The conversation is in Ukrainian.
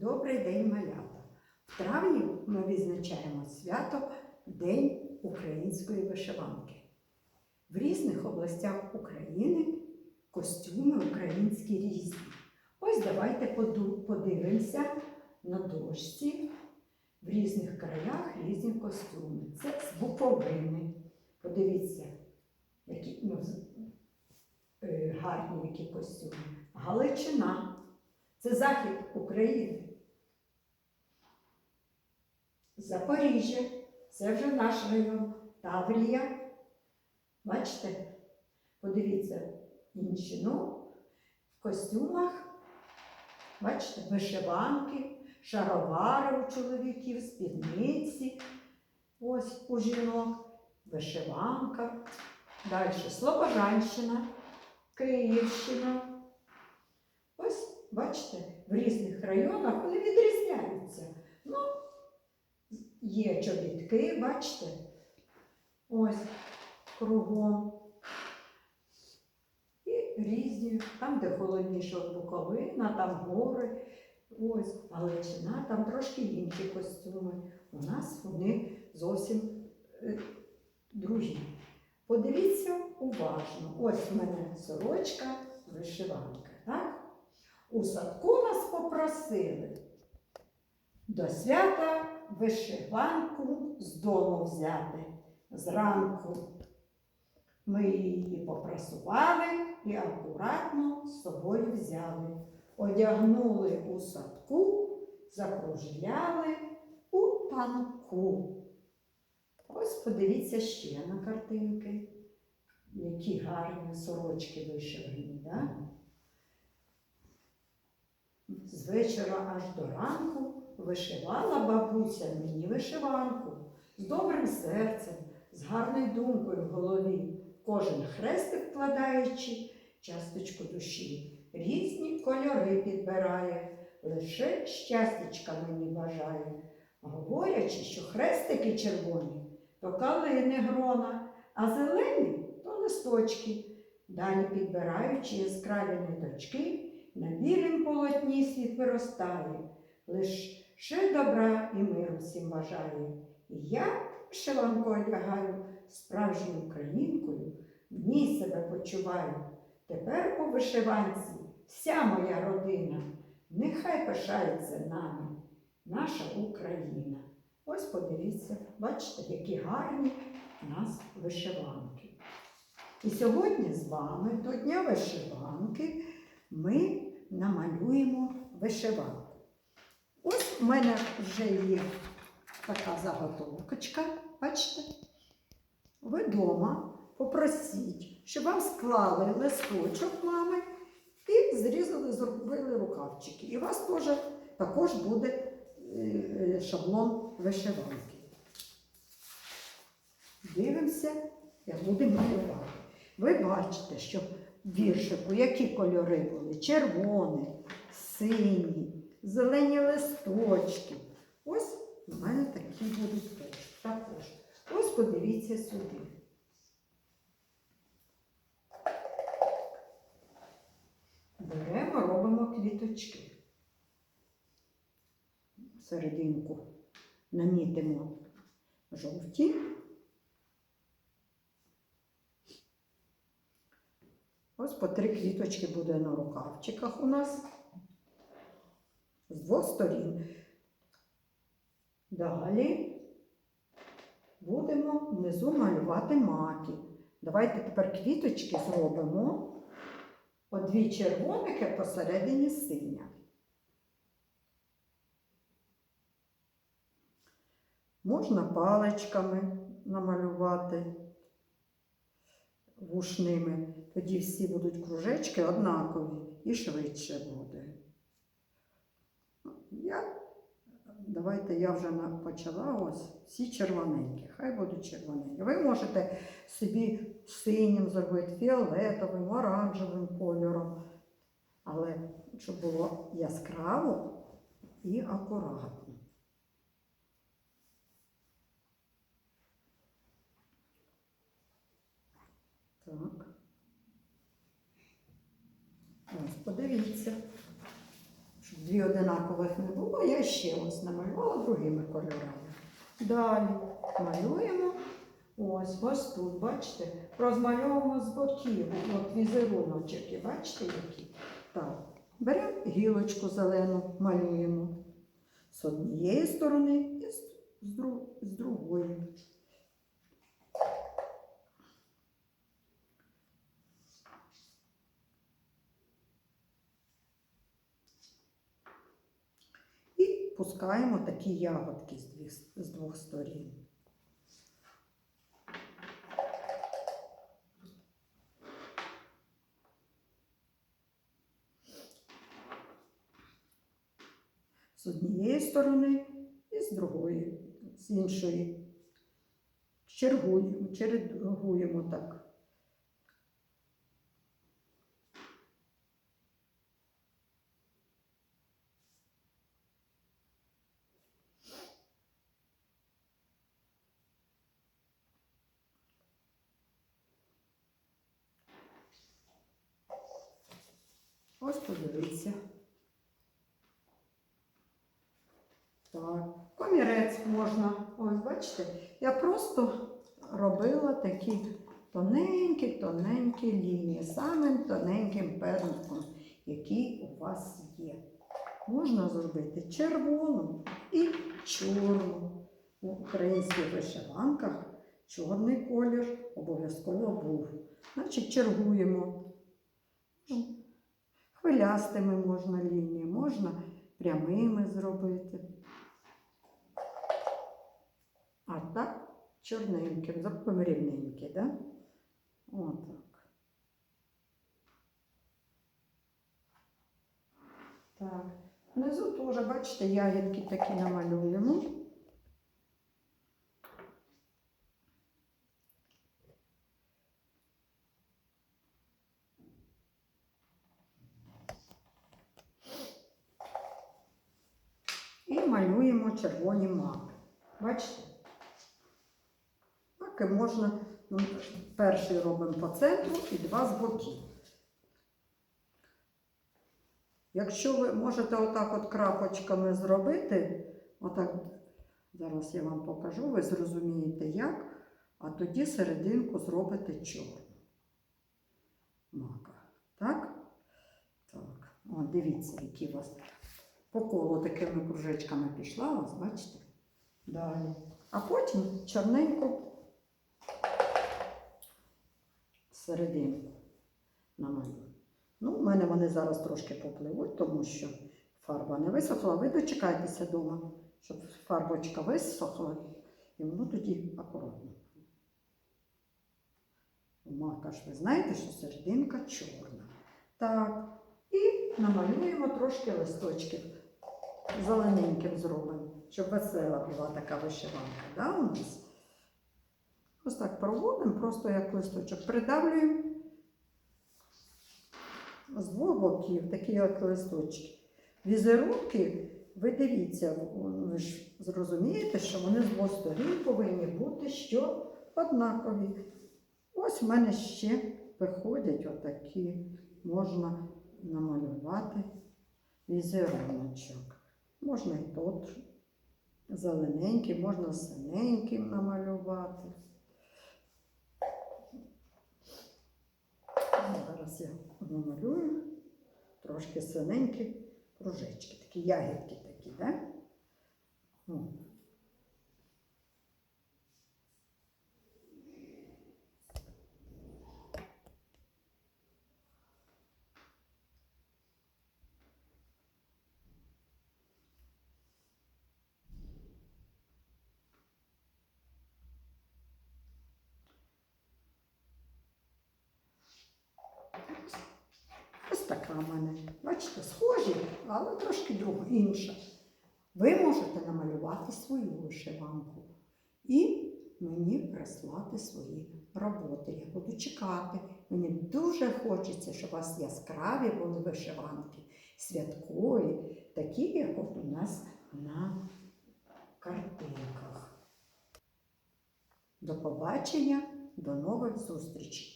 Добрий день, малята! В травні ми відзначаємо свято День української вишиванки. В різних областях України костюми українські різні. Ось давайте подивимося на дошці. В різних краях різні костюми. Це з Буковини. Подивіться, які ну, е, гарні які костюми. Галичина. Це захід України. Запоріжжя. Це вже наш район. Таврія. Бачите? Подивіться, інші ну, в костюмах. Бачите, вишиванки, шаровари у чоловіків, спідниці. Ось у жінок, вишиванка. Далі Слобожанщина, Київщина. Ось, бачите, в різних районах вони відрізняються. Ну, є чобітки, бачите, ось кругом. І різні, там, де холодніше Буковина, там гори, ось Галичина, там трошки інші костюми. У нас вони зовсім е, другі. Подивіться уважно. Ось в мене сорочка, вишиванка. Так? У садку нас попросили до свята вишиванку з дому взяти. Зранку ми її попрасували і акуратно з собою взяли. Одягнули у садку, закружляли у танку. Ось подивіться ще на картинки, які гарні сорочки вишивані. Да? З вечора аж до ранку вишивала бабуся мені вишиванку з добрим серцем, з гарною думкою в голові, кожен хрестик вкладаючи часточку душі, різні кольори підбирає, лише щастячка мені бажає, говорячи, що хрестики червоні то калини грона, а зелені то листочки. Далі підбираючи яскраві ниточки, на білім полотні світ виростає, лише добра і миру всім бажає. І я вишиванку одягаю справжньою українкою, в ній себе почуваю. Тепер у вишиванці вся моя родина, нехай пишається нами, наша Україна. Ось подивіться, бачите, які гарні у нас вишиванки. І сьогодні з вами до Дня вишиванки ми намалюємо вишиванку. Ось в мене вже є така заготовочка, бачите? Ви вдома попросіть, щоб вам склали листочок мами і зрізали, зробили рукавчики. І у вас теж також буде е, шаблон вишиванки. Дивимося, як будемо малювати. Ви бачите, що в віршику які кольори були? Червоний, синій, зелені листочки. Ось у мене такі будуть також. Ось подивіться сюди. Беремо, робимо квіточки. Серединку намітимо жовті. Ось по три квіточки буде на рукавчиках у нас з двох сторін. Далі будемо внизу малювати маки. Давайте тепер квіточки зробимо по дві червоних, а посередині синя. Можна паличками намалювати вушними. Тоді всі будуть кружечки однакові і швидше буде. Я, давайте я вже почала ось всі червоненькі. Хай будуть червоненькі. Ви можете собі синім зробити, фіолетовим, оранжевим кольором. Але щоб було яскраво і акуратно. Так. Ось, подивіться, дві одинакових не було, я ще ось намалювала другими кольорами. Далі малюємо. Ось, ось тут, бачите, розмальовуємо з боків. От візеруночки, бачите, які? Так. Беремо гілочку зелену, малюємо з однієї сторони і з, з, з другої. І пускаємо такі ягодки з, двох, з двох сторін. З однієї сторони і з другої, з іншої. Чергуємо, чергуємо так. Ось подивіться. Так, комірець можна. Ось бачите, я просто робила такі тоненькі-тоненькі лінії, самим тоненьким пензликом, який у вас є. Можна зробити червону і чорну. У українських вишиванках чорний колір обов'язково був. Значить, чергуємо. Хвилястими можна лінії, можна прямими зробити. А так чорненьким, зробимо рівненькі, да? Отак. Так. Внизу теж, бачите, ягідки такі намалюємо. І малюємо червоні маки. Бачите? Маки можна, ну, перший робимо по центру і два з боків. Якщо ви можете отак от крапочками зробити, отак, зараз я вам покажу, ви зрозумієте як, а тоді серединку зробите чорну. Мака. Так? Так. О, дивіться, які у вас по колу такими кружечками пішла, ось бачите? Далі. А потім чорненьку серединку намалюю. Ну, у мене вони зараз трошки попливуть, тому що фарба не висохла. Ви дочекайтеся вдома, щоб фарбочка висохла, і воно тоді акуратно. Мака ж ви знаєте, що серединка чорна. Так, і намалюємо трошки листочків. Зелененьким зробимо, щоб весела була така вишиванка. Да, у нас? Ось так проводимо, просто як листочок. Придавлюємо з двох боків, такі як листочки. Візерунки, ви дивіться, ви ж зрозумієте, що вони з двох сторін повинні бути що однакові. Ось в мене ще виходять отакі, можна намалювати візеруночок. Можна і тут зелененький, можна синеньким намалювати. Зараз я намалюю трошки синенькі кружечки, такі ягідки такі, да? Така в мене. Бачите, схожі, але трошки друга, інша. Ви можете намалювати свою вишиванку і мені прислати свої роботи. Я буду чекати. Мені дуже хочеться, щоб у вас яскраві були вишиванки, святкові, такі, як от у нас на картинках. До побачення, до нових зустрічей!